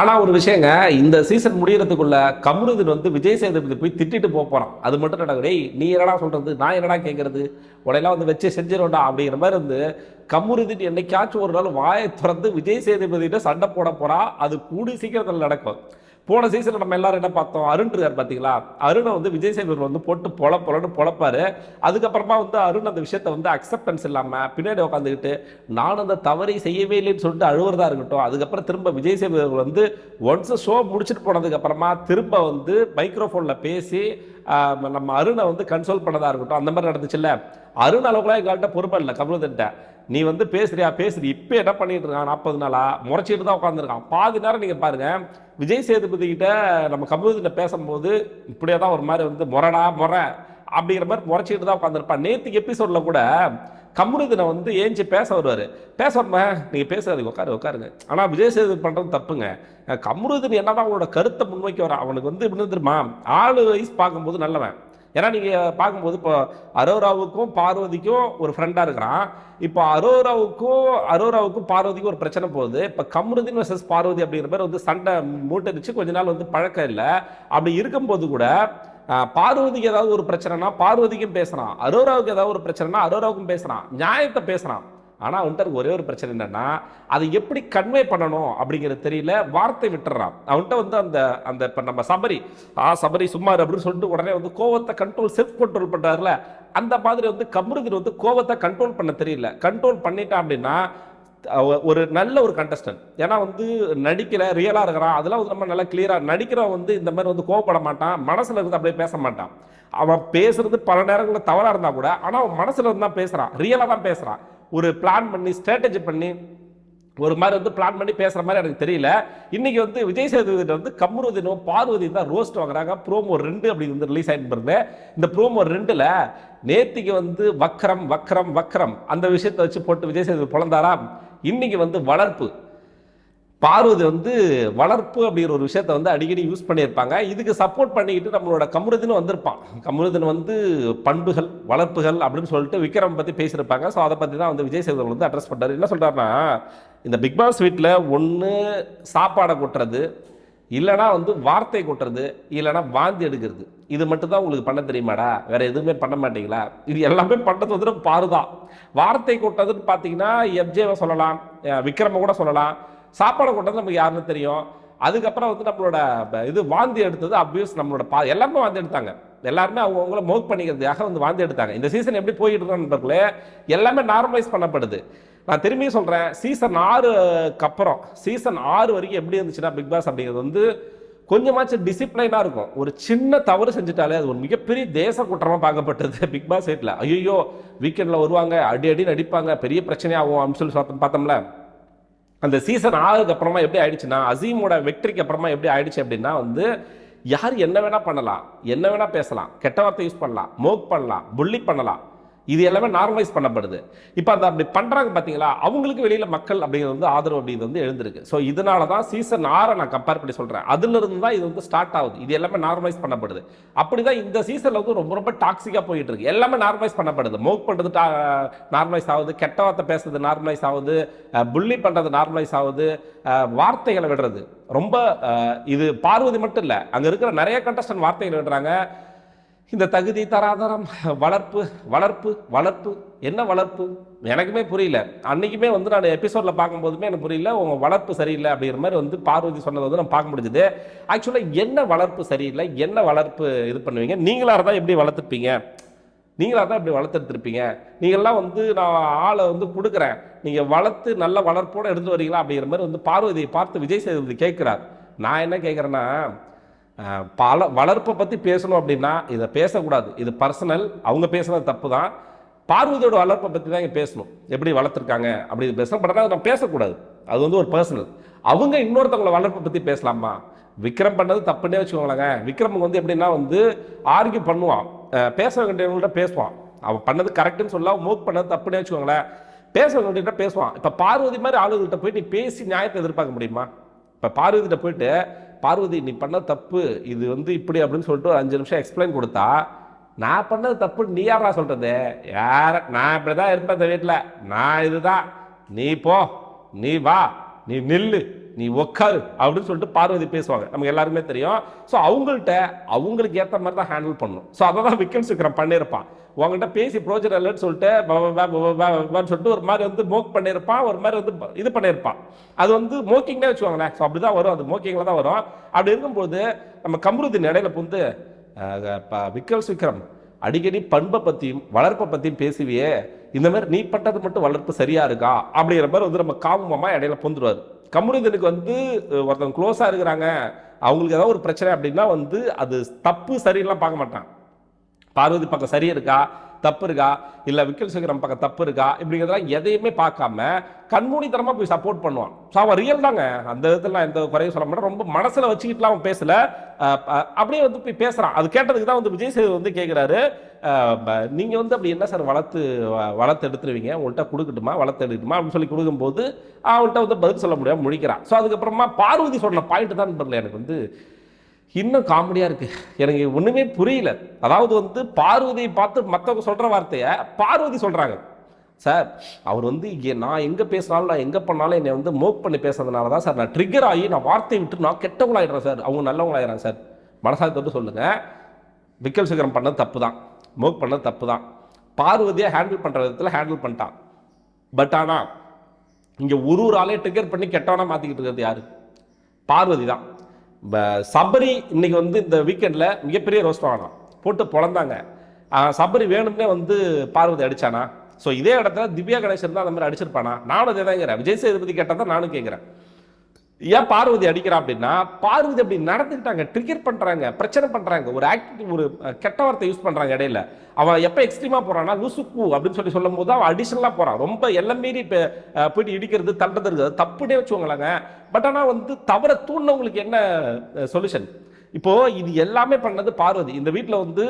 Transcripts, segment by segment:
ஆனால் ஒரு விஷயங்க இந்த சீசன் முடிகிறதுக்குள்ள கமருதன் வந்து விஜய் சேதுபதி போய் திட்டிட்டு போக போகிறான் அது மட்டும் நடக்கும் டேய் நீ என்னடா சொல்கிறது நான் என்னடா கேட்குறது உடையெல்லாம் வந்து வச்சு செஞ்சிடண்டா அப்படிங்கிற மாதிரி இருந்து கமருதன் என்னைக்காச்சும் ஒரு நாள் வாயை திறந்து விஜய் சேதுபதியிட்ட சண்டை போட போகிறா அது கூடி சீக்கிரத்தில் நடக்கும். போன சீசனில் நம்ம எல்லாரும் என்ன பார்த்தோம்? அருண் இருக்கார் பார்த்தீங்களா? அருணை வந்து விஜய் சேதுபதி வந்து போட்டு பொல பொலன்னு பொழப்பாரு அதுக்கப்புறமா வந்து அருண் அந்த விஷயத்த வந்து அக்செப்டன்ஸ் இல்லாமல் பின்னாடி உட்காந்துக்கிட்டு நான் அந்த தவறை செய்யவே இல்லைன்னு சொல்லிட்டு அழுவுறதா இருக்கட்டும். அதுக்கப்புறம் திரும்ப விஜய் சேதுபதி வந்து ஒன்ஸ் ஷோ முடிச்சுட்டு போனதுக்கப்புறமா திரும்ப வந்து மைக்ரோஃபோனில் பேசி நம்ம அருணை வந்து கன்சோல் பண்ணதா இருக்கட்டும். அந்த மாதிரி நடந்துச்சுல்ல? அருண் அளவுக்குலாம் எங்கள்கிட்ட பொறுப்பு இல்லை கமருதன்ட்ட நீ வந்து பேசுறியா? பேசுறி இப்போ என்ன பண்ணிட்டு இருக்கான்? நாற்பது நாளா? முறைச்சிட்டு தான் உட்காந்துருக்கான் பாதி நேரம் நீங்கள் பாருங்க. விஜய் சேதுபதி கிட்ட நம்ம கமருதன்ட்ட பேசும்போது இப்படியே தான் ஒரு மாதிரி வந்து முறடா முறை அப்படிங்கிற மாதிரி முறைச்சிட்டு தான் உட்காந்துருப்பான் நேற்றுக்கு எபிசோடில் கூட கமருதனை வந்து ஏஞ்சி பேச வருவார். பேச நீங்கள் பேசாதீங்க. உட்காரு உட்காருங்க. ஆனால் விஜய் சேதுபதி பண்ணுறது தப்புங்க. கமருதன் என்னதான் அவனோட கருத்தை முன்வைக்க வர அவனுக்கு வந்து என்ன தெரியுமா? ஆளு வயசு பார்க்கும்போது நல்லவன். ஏன்னா நீங்கள் பார்க்கும்போது இப்போ அரோராவுக்கும் பார்வதிக்கும் ஒரு ஃப்ரெண்டாக இருக்கிறான். இப்போ அரோராவுக்கும் அரோராவுக்கும் பார்வதிக்கும் ஒரு பிரச்சனை போகுது. இப்போ கம்ருதின் வர்சஸ் பார்வதி அப்படிங்கிற பேர் வந்து சண்டை மூட்டடிச்சு கொஞ்ச நாள் வந்து பழக்கம் இல்லை. அப்படி இருக்கும்போது கூட பார்வதிக்கு ஏதாவது ஒரு பிரச்சனைனா பார்வதிக்கும் பேசுகிறான் அரோராவுக்கு ஏதாவது ஒரு பிரச்சனைனா அரோராவுக்கும் பேசுகிறான் நியாயத்தை பேசுகிறான் ஆனால் அவன்கிட்ட ஒரே ஒரு பிரச்சனை என்னென்னா அதை எப்படி கன்வே பண்ணணும் அப்படிங்கிறது தெரியல வார்த்தை விட்டுறான். அவன்கிட்ட வந்து அந்த அந்த இப்போ நம்ம சபரி ஆ சபரி சும்மார் அப்படின்னு சொல்லிட்டு உடனே வந்து கோவத்தை கண்ட்ரோல் செல்ஃப் கண்ட்ரோல் பண்ணுறாருல அந்த மாதிரி வந்து கமருதீன் வந்து கோவத்தை கண்ட்ரோல் பண்ண தெரியல. கண்ட்ரோல் பண்ணிட்டான் அப்படின்னா ஒரு நல்ல ஒரு கண்டஸ்டன்ட் ஏன்னா வந்து நடிக்கல ரியலாக இருக்கிறான். அதெல்லாம் வந்து நம்ம நல்லா கிளியராக நடிக்கிறவன் வந்து இந்த மாதிரி வந்து கோவப்பட மாட்டான். மனசில் இருந்து அப்படியே பேச மாட்டான். அவன் பேசுறது பல நேரங்களில் தவறாக இருந்தால் கூட ஆனால் அவன் மனசில் இருந்து தான் பேசுகிறான் ரியலாக தான் பேசுகிறான் ஒரு பிளான் பண்ணி ஸ்ட்ராட்டஜி பண்ணி ஒரு மாதிரி வந்து பிளான் பண்ணி பேசுகிற மாதிரி எனக்கு தெரியல. இன்னைக்கு வந்து விஜய் சேதுபதி வந்து கம்ருதினோ பார்வதி தான் ரோஸ்ட் வாங்குறாங்க. ப்ரோமோ ரெண்டு அப்படி வந்து ரிலீஸ் ஆயிட்டு இருந்தேன் இந்த ப்ரோமோ ரெண்டில் நேத்திக்கு வந்து வக்ரம் வக்ரம் வக்ரம் அந்த விஷயத்தை வச்சு போட்டு விஜய் சேதுபதி பிறந்தாரா இன்னைக்கு வந்து வளர்ப்பு. பார்வதி வந்து வளர்ப்பு அப்படிங்கிற ஒரு விஷயத்த வந்து அடிக்கடி யூஸ் பண்ணியிருப்பாங்க. இதுக்கு சப்போர்ட் பண்ணிக்கிட்டு நம்மளோட கமருதன் வந்திருப்பான். கமருதன் வந்து பண்புகள் வளர்ப்புகள் அப்படின்னு சொல்லிட்டு விக்ரம் பற்றி பேசியிருப்பாங்க. ஸோ அதை பற்றி தான் வந்து விஜய் சேதுபதி வந்து அட்ரஸ் பண்ணுறாரு என்ன சொல்கிறாருன்னா இந்த பிக் பாஸ் வீட்டில் ஒன்று சாப்பாடை கொட்டுறது இல்லைனா வந்து வார்த்தை கொட்டுறது இல்லைனா வாந்தி எடுக்கிறது. இது மட்டும் தான் உங்களுக்கு பண்ண தெரியுமாடா? வேற எதுவுமே பண்ண மாட்டீங்களா? இது எல்லாமே பண்ணது வந்து பாருதான் வார்த்தை கொட்டதுன்னு பார்த்தீங்கன்னா எப்ஜேவை சொல்லலாம் அஹ் விக்ரம கூட சொல்லலாம். சாப்பாடு கொட்டது நமக்கு யாருன்னு தெரியும். அதுக்கப்புறம் வந்து நம்மளோட இது வாந்தி எடுத்தது அப்யூஸ் நம்மளோட பா எல்லாருமே வாந்தி எடுத்தாங்க. எல்லாருமே அவங்க அவங்கள மோக் பண்ணிக்கிறதுக்காக வந்து வாந்தி எடுத்தாங்க. இந்த சீசன் எப்படி போயிட்டு இருக்கோம் நண்பர்களே எல்லாமே நார்மலைஸ் பண்ணப்படுது. நான் திரும்பியும் சொல்கிறேன் சீசன் ஆறுக்கு அப்புறம் சீசன் ஆறு வரைக்கும் எப்படி இருந்துச்சுன்னா பிக் பாஸ் அப்படிங்கிறது வந்து கொஞ்சமாச்சும் டிசிப்ளைனாக இருக்கும். ஒரு சின்ன தவறு செஞ்சுட்டாலே அது ஒரு மிகப்பெரிய தேச குற்றமாக பார்க்கப்பட்டது பிக் பாஸ் வீட்டில் ஐயோ வீக்கெண்டில் வருவாங்க அடி அடி நடிப்பாங்க பெரிய பிரச்சனையாகும் அப்படின்னு சொல்லி பார்த்தோம்ல. அந்த சீசன் ஆகுதுக்கு அப்புறமா எப்படி ஆயிடுச்சுன்னா அசீமோட வெற்றிக்கு அப்புறமா எப்படி ஆயிடுச்சு அப்படின்னா வந்து யார் என்ன வேணால் பண்ணலாம் என்ன வேணால் பேசலாம் கெட்ட வார்த்தை யூஸ் பண்ணலாம் மோக் பண்ணலாம் புள்ளி பண்ணலாம். இது எல்லாமே நார்மலைஸ் பண்ணப்படுது. இப்போ அந்த அப்படி பண்ணுறாங்க பார்த்தீங்களா அவங்களுக்கு வெளியில் மக்கள் அப்படிங்கிறது வந்து ஆதரவு அப்படிங்கிறது வந்து எழுந்திருக்கு. ஸோ இதனால தான் சீசன் ஆறை நான் கம்பேர் பண்ணி சொல்கிறேன் அதுலேருந்து தான் இது வந்து ஸ்டார்ட் ஆகுது. இது எல்லாமே நார்மலைஸ் பண்ணப்படுது. அப்படி தான் இந்த சீசனில் வந்து ரொம்ப ரொம்ப டாக்ஸிக்காக போயிட்டு இருக்கு. எல்லாமே நார்மலைஸ் பண்ணப்படுது. மோக் டா நார்மலைஸ் ஆகுது. கெட்ட வார்த்தை பேசுறது நார்மலைஸ் ஆகுது. புள்ளி பண்ணுறது நார்மலைஸ் ஆகுது. வார்த்தைகளை விடுறது. ரொம்ப இது பார்வதி மட்டும் இல்லை. அங்கே இருக்கிற நிறைய கண்டஸ்டன் வார்த்தைகள் விடுறாங்க. இந்த தகுதி தராதரம் வளர்ப்பு வளர்ப்பு வளர்ப்பு. என்ன வளர்ப்பு? எனக்குமே புரியல. அன்றைக்குமே வந்து நான் எபிசோடில் பார்க்கும்போதுமே எனக்கு புரியல உங்கள் வளர்ப்பு சரியில்லை அப்படிங்கிற மாதிரி வந்து பார்வதி சொன்னது வந்து நான் பார்க்க முடிஞ்சுது. ஆக்சுவலாக என்ன வளர்ப்பு சரியில்லை என்ன வளர்ப்பு இது பண்ணுவீங்க? நீங்களாக இருந்தால் எப்படி வளர்த்துப்பீங்க? நீங்களாக தான் இப்படி வளர்த்துருப்பீங்க நீங்கள்லாம் வந்து நான் ஆளை வந்து கொடுக்குறேன். நீங்கள் வளர்த்து நல்ல வளர்ப்போடு எடுத்து வரீங்களா அப்படிங்கிற மாதிரி வந்து பார்வதியை பார்த்து விஜய் சேதுபதி கேட்குறார். நான் என்ன கேட்குறேன்னா பல வளர்ப்பை பற்றி பேசணும் அப்படின்னா இதை பேசக்கூடாது. இது பர்சனல் அவங்க பேசுனது தப்பு தான் பார்வதியோட வளர்ப்பை பற்றி தான் இங்கே பேசணும். எப்படி வளர்த்துருக்காங்க அப்படி பேசணும். பட் ஆனால் அதை நான் பேசக்கூடாது. அது வந்து ஒரு பர்சனல் அவங்க இன்னொருத்தவங்களை வளர்ப்பை பற்றி பேசலாமா? விக்ரம் பண்ணது தப்புன்னே வச்சுக்கோங்களேங்க. விக்ரம் வந்து எப்படின்னா வந்து ஆர்கியூ பண்ணுவான். பேச வேண்டியவங்கள்ட்ட பேசுவான். அவன் பண்ணது கரெக்டுன்னு சொல்ல மூக் பண்ணது தப்புன்னே வச்சுக்கோங்களேன். பேச வேண்டியவங்கள்ட்ட பேசுவான். இப்போ பார்வதி மாதிரி ஆளுகிட்ட போய் நீ பேசி நியாயத்தை எதிர்பார்க்க முடியுமா? இப்போ பார்வதிட்ட போயிட்டு பார்வதி நீ பண்ண தப்பு. இது வந்து இப்படி அப்படின்னு சொல்லிட்டு ஒரு அஞ்சு நிமிஷம் எக்ஸ்பிளைன் கொடுத்தா நான் பண்ணது தப்பு நீ யாரா சொல்கிறது யார நான் இப்படி தான் இருப்பேன் இந்த வீட்டில் நான் இதுதான். நீ போ. நீ வா. நீ நில்லு. நீ உக்காரு அப்படின்னு சொல்லிட்டு பார்வதி பேசுவாங்க. நமக்கு எல்லாருமே தெரியும். ஸோ அவங்கள்ட்ட அவங்களுக்கு ஏற்ற மாதிரி தான் ஹேண்டில் பண்ணணும். ஸோ அதை தான் விக்கல் சிக்ரம் பண்ணியிருப்பான். உங்கள்கிட்ட பேசி ப்ரோஜன் இல்லைன்னு சொல்லிட்டு சொல்லிட்டு ஒரு மாதிரி வந்து மோக் பண்ணியிருப்பான். ஒரு மாதிரி வந்து இது பண்ணியிருப்பான். அது வந்து மோக்கிங்னே வச்சுக்கோங்களேன். ஸோ அப்படி தான் வரும். அது மோக்கிங்கில் தான் வரும். அப்படி இருக்கும்போது நம்ம கம்ருதின் இடையில புந்து விக்கல் விக்ரம் அடிக்கடி பண்பை பற்றியும் வளர்ப்பை பற்றியும் பேசுவியே. இந்த மாதிரி நீ பட்டது மட்டும் வளர்ப்பு சரியா இருக்கா? அப்படிங்கிற மாதிரி வந்து நம்ம காமமா இடையில பொந்துருவார். கம்ருதனுக்கு வந்து ஒருத்தவங்க க்ளோஸாக இருக்கிறாங்க. அவங்களுக்கு ஏதாவது ஒரு பிரச்சனை அப்படின்னா வந்து அது தப்பு சரியெல்லாம் பார்க்க மாட்டான். பார்வதி பக்கம் சரி இருக்கா? தப்பு இருக்கா? இல்லை விக்கல் சேகரம் பக்கம் தப்பு இருக்கா? இப்படிங்கிறதெல்லாம் எதையுமே பார்க்காம கண்மூனித்தனமாக போய் சப்போர்ட் பண்ணுவான். ஸோ அவன் ரியல் தாங்க. அந்த விதத்தில் நான் எந்த குறையும் சொல்ல மாட்டேன். ரொம்ப மனசில் வச்சுக்கிட்டுலாம் அவன் பேசல. அப்படியே வந்து போய் பேசுகிறான் அது கேட்டதுக்கு தான் வந்து விஜய் சேது வந்து கேட்குறாரு நீங்கள் ப- வந்து அப்படி என்ன சார் வளர்த்து வ- வளர்த்து எடுத்துருவீங்க? உங்கள்கிட்ட கொடுக்கட்டுமா? வளர்த்து எடுக்கட்டுமா? அப்படின்னு சொல்லி கொடுக்கும்போது அவன்கிட்ட வந்து பதில் சொல்ல முடியாமல் முடிக்கிறான் ஸோ அதுக்கப்புறமா பார்வதி சொன்ன பாயிண்ட் தான் தெரியல எனக்கு வந்து இன்னும் காமெடியாக இருக்குது எனக்கு ஒன்றுமே புரியல. அதாவது வந்து பார்வதியை பார்த்து மற்றவங்க சொல்கிற வார்த்தையை பார்வதி சொல்கிறாங்க சார் அவர் வந்து இங்கே நான் எங்கே பேசினாலும் நான் எங்கே பண்ணாலும் என்னை வந்து மோக் பண்ணி பேசுறதுனால தான் சார் நான் ட்ரிகர் ஆகி நான் வார்த்தையை விட்டு நான் கெட்டவங்களாயிடுறேன் சார். அவங்க நல்லவங்களாயிடுறாங்க சார். மனசாக தொட்டு சொல்லுங்கள் விக்கல் சிகரம் பண்ணது தப்பு தான். மோக் பண்ணது தப்பு தான். பார்வதியை ஹேண்டில் பண்ணுற விதத்தில் ஹேண்டில் பண்ணிட்டான். பட் ஆனால் இங்கே ஒரு ஒரு ஆளே ட்ரிகர் பண்ணி கெட்டவனா மாற்றிக்கிட்டு இருக்கிறது யார்? பார்வதி தான். ப- சபரி இன்னைக்கு வந்து இந்த வீக்கெண்டில் மிகப்பெரிய ரோஸ்ட் வாங்கினான். போட்டு பொழந்தாங்க. சபரி வேணும்னே வந்து பார்வதி அடிச்சானா? ஸோ இதே இடத்துல திவ்யா கணேசன் தான் அந்த மாதிரி அடிச்சிருப்பானா? நானும் அதே தான் விஜய் சேதுபதி கேட்டால் தான் நானும் கேட்குறேன் ஏன் பார்வதி அடிக்கிறா அப்படின்னா பார்வதி அப்படி நடந்துக்கிட்டாங்க ட்ரிகர் பண்ணுறாங்க பிரச்சனை பண்ணுறாங்க ஒரு ஆக்டிவ் ஒரு கெட்ட வார்த்தை யூஸ் பண்ணுறாங்க இடையில. அவன் எப்போ எக்ஸ்ட்ரீமாக போகிறான்னா லூசுக்கு அப்படின்னு சொல்லி சொல்லும் போது அவன் அடிஷனலாக போகிறான் ரொம்ப எல்லாம் மீறி போயிட்டு இடிக்கிறது தள்ளுறது இருக்குது தப்புனே வச்சுக்கோங்களாங்க. பட் ஆனால் வந்து தவற தூண்டினவங்களுக்கு என்ன சொல்யூஷன் இப்போ இது எல்லாமே பண்ணது பார்வதி. இந்த வீட்டில் வந்து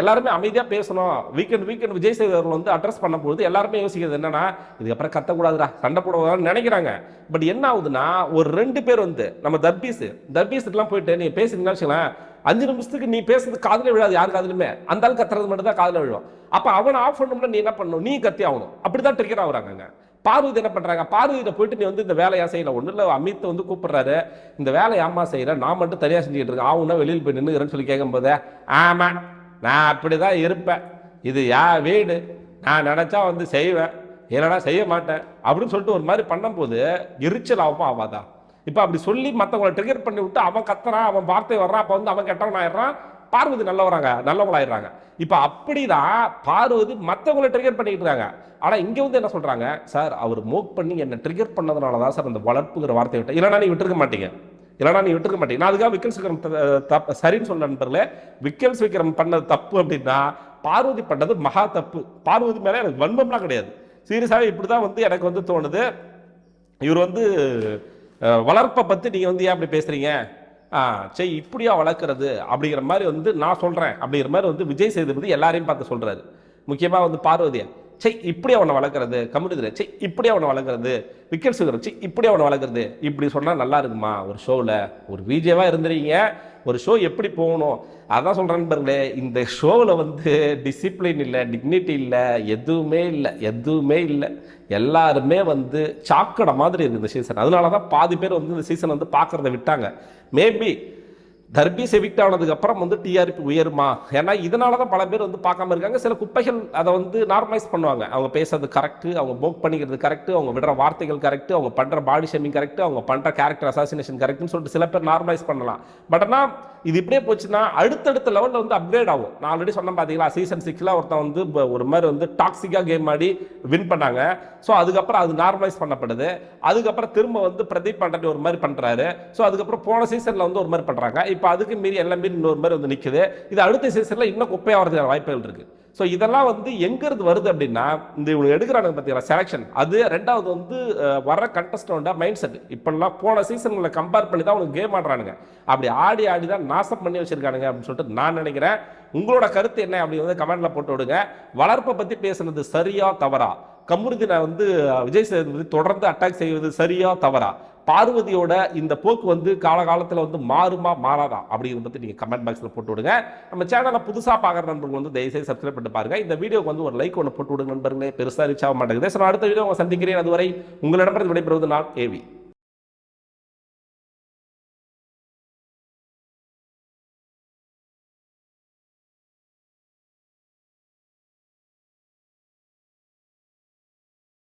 எல்லாருமே அமைதியாக பேசணும். வீக்கெண்ட் வீக்கெண்ட் விஜய் சேகர் வந்து அட்ரஸ் பண்ணும்போது எல்லாருமே யோசிக்கிறது என்னன்னா இதுக்கப்புறம் கத்தக்கூடாதுடா சண்டை போடக்கூடாதுன்னு நினைக்கிறாங்க. பட் என்ன ஆகுதுன்னா ஒரு ரெண்டு பேர் வந்து நம்ம தர்பீஸ் தர்பீஸுக்குலாம் போயிட்டு நீ பேசுறீங்கன்னா வச்சுக்கலாம் அஞ்சு நிமிஷத்துக்கு நீ பேசுறது காதில் விழாது யார் காதலுமே அந்த ஆள் கத்துறது மட்டும் தான் காதில் விழுவோம் அப்போ அவனை ஆஃப் பண்ணணும்னா நீ என்ன பண்ணணும்? நீ கத்தி ஆகணும். அப்படிதான் ட்ரிகர் ஆகுறாங்க பார்வதி என்ன பண்ணுறாங்க பார்வதியிட்ட போயிட்டு நீ வந்து இந்த வேலையாக செய்யல. ஒன்றும் இல்லை அமித் வந்து கூப்பிட்றாரு. இந்த வேலையை அம்மா செய்யற நான் மட்டும் தனியாக செஞ்சுட்டு இருக்கேன். ஆவுன்னா வெளியில் போய் நின்றுக்கிறேன்னு சொல்லி கேட்கும்போது ஆமாம் நான் அப்படிதான் இருப்பேன். இது யா வீடு. நான் நினச்சா வந்து செய்வேன். இல்லைனா செய்ய மாட்டேன். அப்படின்னு சொல்லிட்டு ஒரு மாதிரி பண்ணும்போது எரிச்சல் ஆகும் ஆவாதா இப்போ அப்படி சொல்லி மற்றவங்களை ட்ரிகர் பண்ணி விட்டு அவன் கத்துறான் அவன் வார்த்தை வர்றான் அப்போ வந்து அவன் கெட்டவன் ஆயிடுறான் பார்வதி நல்லவராங்க நல்லவங்களாயிடுறாங்க. இப்போ அப்படிதான் பார்வதி மற்றவங்களை ட்ரிகர் பண்ணிக்கிட்டு இருக்காங்க. ஆனால் இங்கே வந்து என்ன சொல்கிறாங்க சார் அவர் மோக் பண்ணி என்னை ட்ரிகர் பண்ணதுனால தான் சார் அந்த வளர்ப்புங்கிற வார்த்தை விட்டு இல்லைனா நீ விட்டுருக்க மாட்டீங்க. இல்லைனா நீ விட்டுருக்க மாட்டீங்க. நான் அதுக்காக விக்கல் விக்ரம் தப்பு சரின்னு சொல்ல நண்பர்களே விக்கல் விக்ரம் பண்ணது தப்பு அப்படின்னா பார்வதி பண்ணது மகா தப்பு. பார்வதி மேலே எனக்கு வன்மம்லாம் கிடையாது. சீரியஸாக இப்படி தான் வந்து எனக்கு வந்து தோணுது. இவர் வந்து வளர்ப்பை பற்றி நீங்கள் வந்து ஏன் அப்படி பேசுகிறீங்க சரி இப்படியா வளர்க்குறது அப்படிங்கிற மாதிரி வந்து நான் சொல்கிறேன் அப்படிங்கிற மாதிரி வந்து விஜய் சேதுபதி எல்லாரையும் பார்த்து சொல்கிறாரு முக்கியமாக வந்து பார்வதியா. சே இப்படி அவனை வளர்க்குறது. கம்யூனிதில் சே இப்படி அவனை வளர்க்குறது. விக்கெட் சுகர் சரி இப்படி அவனை வளர்க்குறது. இப்படி சொன்னால் நல்லா இருக்குமா? ஒரு ஷோவில் ஒரு விஜேவாக இருந்துறீங்க ஒரு ஷோ எப்படி போகணும்? அதான் சொல்கிறேன் பாருங்களே இந்த ஷோவில் வந்து டிசிப்ளின் இல்லை டிக்னிட்டி இல்லை எதுவுமே இல்லை எதுவுமே இல்லை. எல்லாருமே வந்து சாக்கடை மாதிரி இருக்குது இந்த சீசன் அதனால தான் பாதி பேர் வந்து இந்த சீசன் வந்து பார்க்குறத விட்டாங்க. மேபி தர்பீஸ் எவிக்ட் ஆனதுக்கு அப்புறம் வந்து டிஆர்பி உயருமா? ஏன்னா இதனால தான் பல பேர் வந்து பார்க்காம இருக்காங்க. சில குப்பைகள் அதை வந்து நார்மலைஸ் பண்ணுவாங்க. அவங்க பேசுறது கரெக்ட் அவங்க போக் பண்ணிக்கிறது கரெக்ட் அவங்க விடுற வார்த்தைகள் கரெக்ட் அவங்க பண்ற பாடி ஷேமிங் கரெக்ட் அவங்க பண்ற கேரக்டர் அசாசினேஷன் கரெக்ட்னு சொல்லிட்டு சில பேர் நார்மலைஸ் பண்ணலாம். பட் ஆனால் இது இப்படியே போச்சுன்னா அடுத்தடுத்த லெவலில் வந்து அப்கிரேட் ஆகும். நான் ஆல்ரெடி சொன்னேன் பார்த்தீங்களா சீசன் சிக்ஸில் ஒருத்தன் வந்து ஒரு மாதிரி வந்து டாக்ஸிக்காக கேம் ஆடி வின் பண்ணாங்க. ஸோ அதுக்கப்புறம் அது நார்மலைஸ் பண்ணப்படுது. அதுக்கப்புறம் திரும்ப வந்து பிரதீப் பண்றது ஒரு மாதிரி பண்ணுறாரு ஸோ அதுக்கப்புறம் போன சீசனில் வந்து ஒரு மாதிரி பண்றாங்க. இப்போ அதுக்கு மீறி எல்லாம் மீறி இன்னொரு மாதிரி வந்து நிற்குது இது அடுத்த சீசனில் இன்னும் குப்பையாக வரதுக்கான வாய்ப்புகள் இருக்குது ஸோ இதெல்லாம் வந்து எங்கேருந்து வருது அப்படின்னா இந்த இவங்க எடுக்கிறானுங்க பார்த்தீங்களா செலெக்ஷன் அது ரெண்டாவது வந்து வர வர்ற மைண்ட் செட் இப்போல்லாம் போன சீசனில் கம்பேர் பண்ணி தான் அவங்க கேம் ஆடுறானுங்க. அப்படி ஆடி ஆடி தான் நாசம் பண்ணி வச்சிருக்கானுங்க அப்படின்னு சொல்லிட்டு நான் நினைக்கிறேன். உங்களோட கருத்து என்ன அப்படி வந்து போட்டு விடுங்க. வளர்ப்பை பற்றி பேசுனது சரியா தவறா? கமுருதினை வந்து விஜய் சேதுபதி தொடர்ந்து அட்டாக் செய்வது சரியா தவறா? பார்வதியோட இந்த போக்கு வந்து காலகாலத்தில் வந்து மாறுமா மாறாதா? அப்படிங்கிறத பற்றி நீங்கள் கமெண்ட் பாக்ஸில் போட்டு விடுங்க. நம்ம சேனலை புதுசாக பார்க்குற நண்பர்கள் வந்து தயவுசெய்து சப்ஸ்கிரைப் பண்ணி பாருங்கள் இந்த வீடியோக்கு வந்து ஒரு லைக் ஒன்று போட்டு விடுங்க நண்பர்களே. பெருசாக ரீச் ஆக மாட்டேங்குது. ஸோ நான் அடுத்த வீடியோ உங்களை சந்திக்கிறேன். அதுவரை உங்களிடமிருந்து விடைபெறுவது நான் ஏவி